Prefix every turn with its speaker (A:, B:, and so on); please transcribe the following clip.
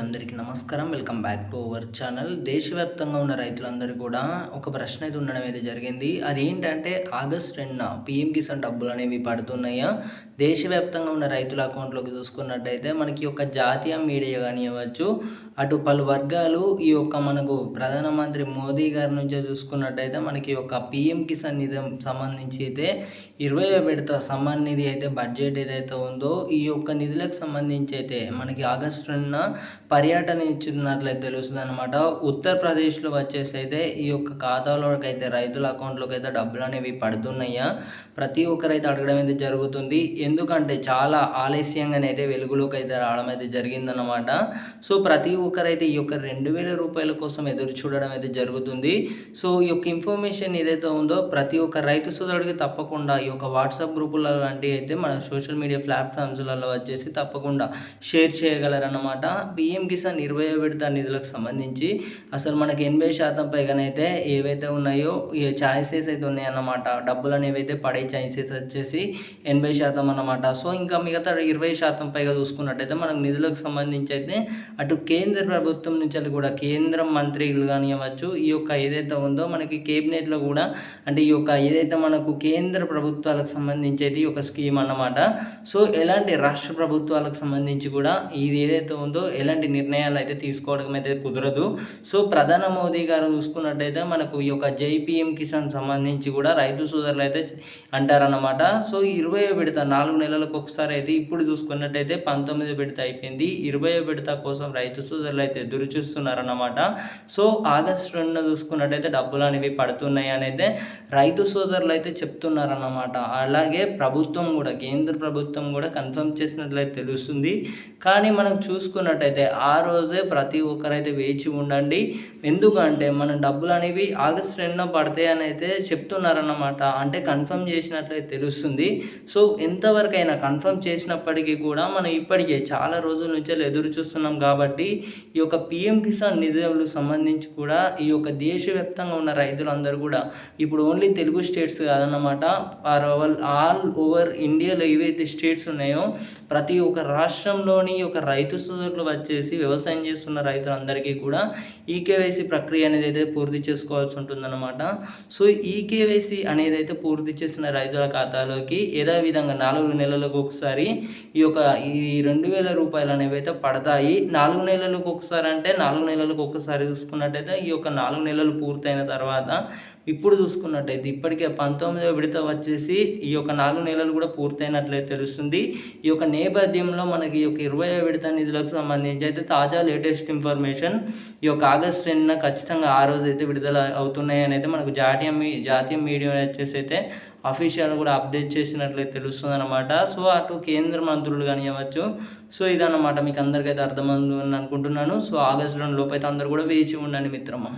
A: అందరికీ నమస్కారం. Welcome back to our channel. దేశవ్యాప్తంగా ఉన్న రైతులందరూ కూడా ఒక ప్రశ్న అయితే ఉండడం అయితే జరిగింది. అది ఏంటంటే ఆగస్ట్ రెండున పిఎం కిసాన్ డబ్బులు అనేవి పడుతున్నాయా? దేశవ్యాప్తంగా ఉన్న రైతుల అకౌంట్లోకి చూసుకున్నట్టయితే మనకి ఒక జాతీయ మీడియా కానివ్వచ్చు అటు పలు వర్గాలు ఈ యొక్క మనకు ప్రధానమంత్రి మోదీ గారి నుంచి చూసుకున్నట్టయితే మనకి ఒక పిఎం కిసాన్ నిధి సంబంధించి అయితే ఇరవై విడత సమ్మాన్ నిధి అయితే బడ్జెట్ ఏదైతే ఉందో ఈ యొక్క నిధులకు సంబంధించి అయితే మనకి ఆగస్టు రెండున పర్యటన ఇచ్చినట్లయితే తెలుస్తుంది అనమాట ఉత్తరప్రదేశ్లో వచ్చేసి అయితే ఈ యొక్క ఖాతాలోకి అయితే రైతుల అకౌంట్లోకి అయితే డబ్బులు అనేవి పడుతున్నాయా? ప్రతి ఒక్కరైతే అడగడం అయితే జరుగుతుంది. ఎందుకంటే చాలా ఆలస్యంగానే అయితే వెలుగులోకి అయితే రావడం అయితే జరిగిందనమాట సో ప్రతి ఒక్కరైతే ఈ యొక్క రెండు వేల రూపాయల కోసం ఎదురు చూడడం అయితే జరుగుతుంది. సో ఈ యొక్క ఇన్ఫర్మేషన్ ఏదైతే ఉందో ప్రతి ఒక్క రైతు సోదరుడికి తప్పకుండా ఈ యొక్క వాట్సాప్ గ్రూపుల లాంటివి అయితే మన సోషల్ మీడియా ప్లాట్ఫామ్స్లలో వచ్చేసి తప్పకుండా షేర్ చేయగలరన్నమాట. పిఎం కిసాన్ ఇరవై విడత నిధులకు సంబంధించి అసలు మనకి ఎనభై శాతం పైగానైతే ఏవైతే ఉన్నాయో ఈ ఛాయిసెస్ అయితే ఉన్నాయన్నమాట. డబ్బులు అనేవి అయితే పడే ఛాయిసెస్ వచ్చేసి ఎనభై శాతం అన్నమాట. సో ఇంకా మిగతా ఇరవై శాతం పైగా చూసుకున్నట్టయితే మనకు నిధులకు సంబంధించి అయితే అటు కేంద్ర ప్రభుత్వం నుంచి కూడా కేంద్ర మంత్రులు కానివ్వచ్చు ఈ యొక్క ఏదైతే ఉందో మనకి కేబినెట్లో కూడా అంటే ఈ యొక్క ఏదైతే మనకు కేంద్ర ప్రభుత్వాలకు సంబంధించి అయితే ఒక స్కీమ్ అన్నమాట. సో ఎలాంటి రాష్ట్ర ప్రభుత్వాలకు సంబంధించి కూడా ఇది ఏదైతే ఉందో ఎలాంటి నిర్ణయాలు అయితే తీసుకోవడం అయితే కుదరదు. సో ప్రధాన మోదీ గారు చూసుకున్నట్టయితే మనకు ఈ యొక్క జైపీఎం కిసాన్ సంబంధించి కూడా రైతు సోదరులు అయితే అంటారన్నమాట. సో ఇరవై విడత నాలుగు నెలలకు ఒకసారి అయితే ఇప్పుడు చూసుకున్నట్టయితే పంతొమ్మిది విడత అయిపోయింది. ఇరవై విడత కోసం రైతు సోదరులు అయితే ఎదురు చూస్తున్నారన్నమాట. సో ఆగస్టు రెండు చూసుకున్నట్టయితే డబ్బులు అనేవి పడుతున్నాయి అనేది రైతు సోదరులు అయితే చెప్తున్నారన్నమాట. అలాగే ప్రభుత్వం కూడా కేంద్ర ప్రభుత్వం కూడా కన్ఫర్మ్ చేసినట్లయితే తెలుస్తుంది. కానీ మనం చూసుకున్నట్టయితే ఆ రోజే ప్రతి ఒక్కరైతే వేచి ఉండండి. ఎందుకంటే మన డబ్బులు అనేవి ఆగస్ట్ రెండున పడతాయి అని అయితే చెప్తున్నారన్నమాట. అంటే కన్ఫర్మ్ చేసినట్లయితే తెలుస్తుంది. సో ఎంతవరకైనా కన్ఫర్మ్ చేసినప్పటికీ కూడా మనం ఇప్పటికే చాలా రోజుల నుంచే ఎదురు చూస్తున్నాం కాబట్టి ఈ యొక్క పిఎం కిసాన్ నిధులకు సంబంధించి కూడా ఈ యొక్క దేశవ్యాప్తంగా ఉన్న రైతులందరూ కూడా ఇప్పుడు ఓన్లీ తెలుగు స్టేట్స్ కాదన్నమాట. ఆల్ ఓవర్ ఇండియాలో ఏవైతే స్టేట్స్ ఉన్నాయో ప్రతి ఒక్క రాష్ట్రంలోని ఒక రైతు సోదరులు చేసి వ్యవసాయం చేస్తున్న రైతులందరికీ కూడా ఈ కేవైసీ ప్రక్రియ అనేది అయితే పూర్తి చేసుకోవాల్సి ఉంటుందన్నమాట. సో ఈ కేవైసీ అనేది అయితే పూర్తి చేసిన రైతుల ఖాతాలోకి ఏదో విధంగా నాలుగు నెలలకు ఒకసారి ఈ యొక్క ఈ రెండు వేల రూపాయలు అనేవి అయితే పడతాయి. నాలుగు నెలలకు ఒకసారి అంటే నాలుగు నెలలకు ఒకసారి చూసుకున్నట్టయితే ఈ యొక్క నాలుగు నెలలు పూర్తయిన తర్వాత ఇప్పుడు చూసుకున్నట్టయితే ఇప్పటికే పంతొమ్మిదవ విడత వచ్చేసి ఈ యొక్క నాలుగు నెలలు కూడా పూర్తయినట్లయితే తెలుస్తుంది. ఈ యొక్క నేపథ్యంలో మనకి ఈ యొక్క ఇరవై విడత నిధులకు సంబంధించి అయితే తాజా లేటెస్ట్ ఇన్ఫర్మేషన్ ఈ యొక్క ఆగస్ట్ రెండున ఖచ్చితంగా ఆ రోజు అయితే విడుదల అవుతున్నాయి అని అయితే మనకు జాతీయ జాతీయ మీడియా వచ్చేసి అయితే అఫీషియల్ కూడా అప్డేట్ చేసినట్లయితే తెలుస్తుంది అనమాట సో అటు కేంద్ర మంత్రులు కానివ్వచ్చు సో ఇదన్నమాట మీకు అందరికైతే అని అనుకుంటున్నాను. సో ఆగస్ట్ రెండు లోపు అయితే అందరు కూడా వేచి ఉండండి మిత్రమా.